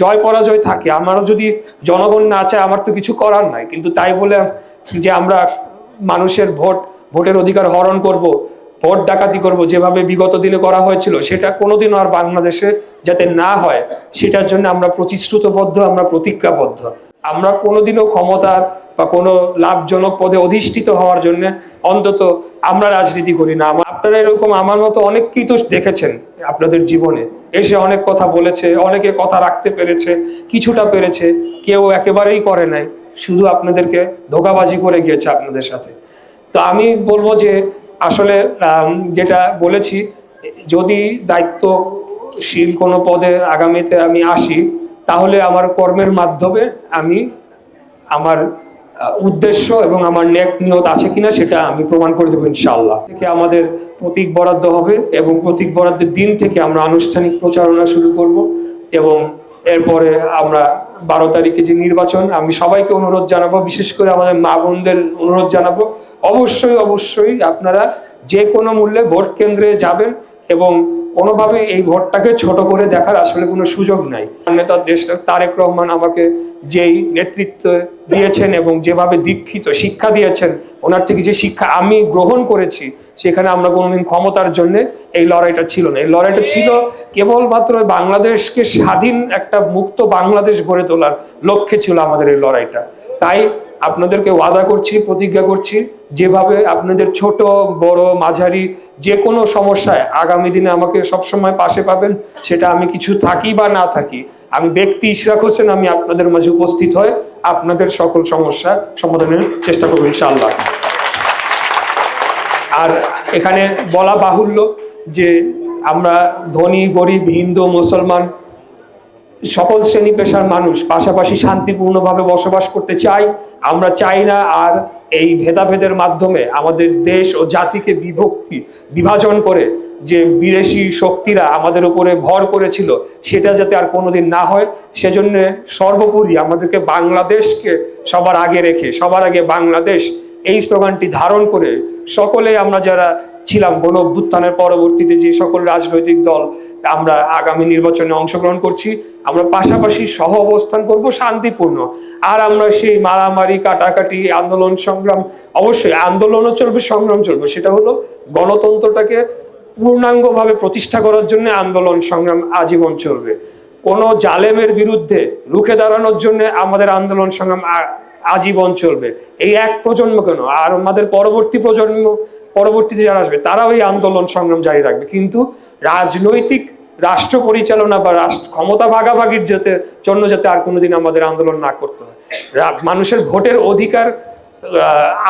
জয় পরাজয় থাকে। আমারও যদি জনগণ না চায়, আমার তো কিছু করার নাই। কিন্তু তাই বলে যে আমরা মানুষের ভোট, ভোটের অধিকার হরণ করব, ভোট ডাকাতি করব, যেভাবে বিগত দিনে করা হয়েছিল, সেটা কোনোদিনও আর বাংলাদেশে যাতে না হয়, সেটার জন্য আমরা প্রতিশ্রুতবদ্ধ, আমরা প্রতিজ্ঞাবদ্ধ। আমরা কোনোদিনও ক্ষমতার বা কোনো লাভজনক পদে অধিষ্ঠিত হওয়ার জন্য অন্তত আমরা রাজনীতি করি না। আপনারা এরকম আমার মতো অনেককেই তো দেখেছেন আপনাদের জীবনে? এসে অনেক কথা বলেছে, অনেকে কথা রাখতে পেরেছে, কিছুটা পেরেছে, কেউ একেবারেই করে নাই। শুধু আপনাদেরকে ধোকাবাজি করে গিয়েছে আপনাদের সাথে। তো আমি বলব যে, আসলে যেটা বলেছি, যদি দায়িত্বশীল কোনো পদে আগামীতে আমি আসি তাহলে আমার কর্মের মাধ্যমে আমি আমার উদ্দেশ্য এবং আমার নেক নিয়ত আছে কিনা সেটা আমি প্রমাণ করে দেবো ইনশাআল্লাহ। থেকে আমাদের প্রতীক বরাদ্দ হবে এবং প্রতীক বরাদ্দের দিন থেকে আমরা আনুষ্ঠানিক প্রচারণা শুরু করব এবং এরপরে আমরা বারো তারিখে যে নির্বাচন, আমি সবাইকে অনুরোধ জানাব, বিশেষ করে আমাদের মা বোনদের অনুরোধ জানাব। অবশ্যই অবশ্যই আপনারা যে কোনো মূল্যে ভোট কেন্দ্রে যাবেন এবং কোনোভাবে এই ভোটটাকে ছোট করে দেখার আসলে কোনো সুযোগ নাই। নেতা দেশ তারেক রহমান আমাকে যেই নেতৃত্ব দিয়েছেন এবং যেভাবে দীক্ষিত, শিক্ষা দিয়েছেন, ওনার থেকে যে শিক্ষা আমি গ্রহণ করেছি, সেখানে আমরা কোনোদিন ক্ষমতার জন্য এই লড়াইটা ছিল না। এই লড়াইটা ছিল কেবলমাত্র বাংলাদেশকে স্বাধীন একটা মুক্ত বাংলাদেশ গড়ে তোলার লক্ষ্যে ছিল আমাদের এই লড়াইটা। তাই আপনাদেরকে ওয়াদা করছি, প্রতিজ্ঞা করছি, যেভাবে আপনাদের ছোট, বড়, মাঝারি যে কোনো সমস্যায় আগামী দিনে আমাকে সবসময় পাশে পাবেন, সেটা আমি কিছু থাকি বা না থাকি। আমি ব্যক্তি ইশরাক হোসেন, আমি আপনাদের মাঝে উপস্থিত হয়ে আপনাদের সকল সমস্যা সমাধানের চেষ্টা করব, ইনশাআল্লাহ। আর এখানে বলা বাহুল্য যে আমরা ধনী, গরিব, হিন্দু, মুসলমান সকল শ্রেণি পেশার মানুষ পাশাপাশি শান্তিপূর্ণভাবে বসবাস করতে চাই। আমরা চাই না আর এই ভেদাভেদের মাধ্যমে আমাদের দেশ ও জাতিকে বিভক্তি, বিভাজন করে যে বিদেশি শক্তিরা আমাদের উপরে ভর করেছিল, সেটা যাতে আর কোনোদিন না হয়, সেজন্য সর্বোপরি আমাদেরকে বাংলাদেশকে সবার আগে রেখে, সবার আগে বাংলাদেশ এই স্লোগানটি ধারণ করে সকলে আমরা যারা ছিলাম গণ অভ্যুত্থানের পরবর্তীতে যে সকল রাজনৈতিক দল আমরা আগামী নির্বাচনে অংশগ্রহণ করছি, আমরা পাশাপাশি সহ অবস্থান করব শান্তিপূর্ণ। আর আমরা সেই মারামারি, কাটাকাটি, আন্দোলন সংগ্রাম, অবশ্যই আন্দোলনও চলবে, সংগ্রাম চলবে। সেটা হলো গণতন্ত্রটাকে পূর্ণাঙ্গভাবে প্রতিষ্ঠা করার জন্য আন্দোলন, সংগ্রাম আজীবন চলবে। কোনো জালেমের বিরুদ্ধে রুখে দাঁড়ানোর জন্য আমাদের আন্দোলন, সংগ্রাম আজীবন চলবে। এই এক প্রজন্ম কেন আর আমাদের পরবর্তী প্রজন্ম পরবর্তীতে যারা আসবে তারা ওই আন্দোলন সংগ্রাম জারি রাখবে। কিন্তু রাজনৈতিক রাষ্ট্র পরিচালনা বা রাষ্ট্র ক্ষমতা ভাগাভাগির যাতে জন্য যাতে আর কোনোদিন আমাদের আন্দোলন না করতে হয়। মানুষের ভোটের অধিকার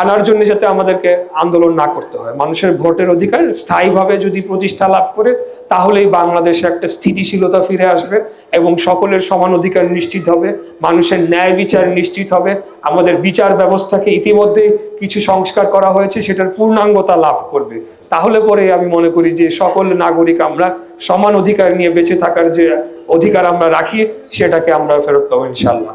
আনার জন্য যাতে আমাদেরকে আন্দোলন না করতে হয়। মানুষের ভোটের অধিকার স্থায়ীভাবে যদি প্রতিষ্ঠা লাভ করে, তাহলেই বাংলাদেশে একটা স্থিতিশীলতা ফিরে আসবে এবং সকলের সমান অধিকার নিশ্চিত হবে, মানুষের ন্যায় বিচার নিশ্চিত হবে। আমাদের বিচার ব্যবস্থাকে ইতিমধ্যেই কিছু সংস্কার করা হয়েছে, সেটার পূর্ণাঙ্গতা লাভ করবে। তাহলে পরে আমি মনে করি যে সকল নাগরিক আমরা সমান অধিকার নিয়ে বেঁচে থাকার যে অধিকার আমরা রাখি, সেটাকে আমরা ফেরত পাবো ইনশাল্লাহ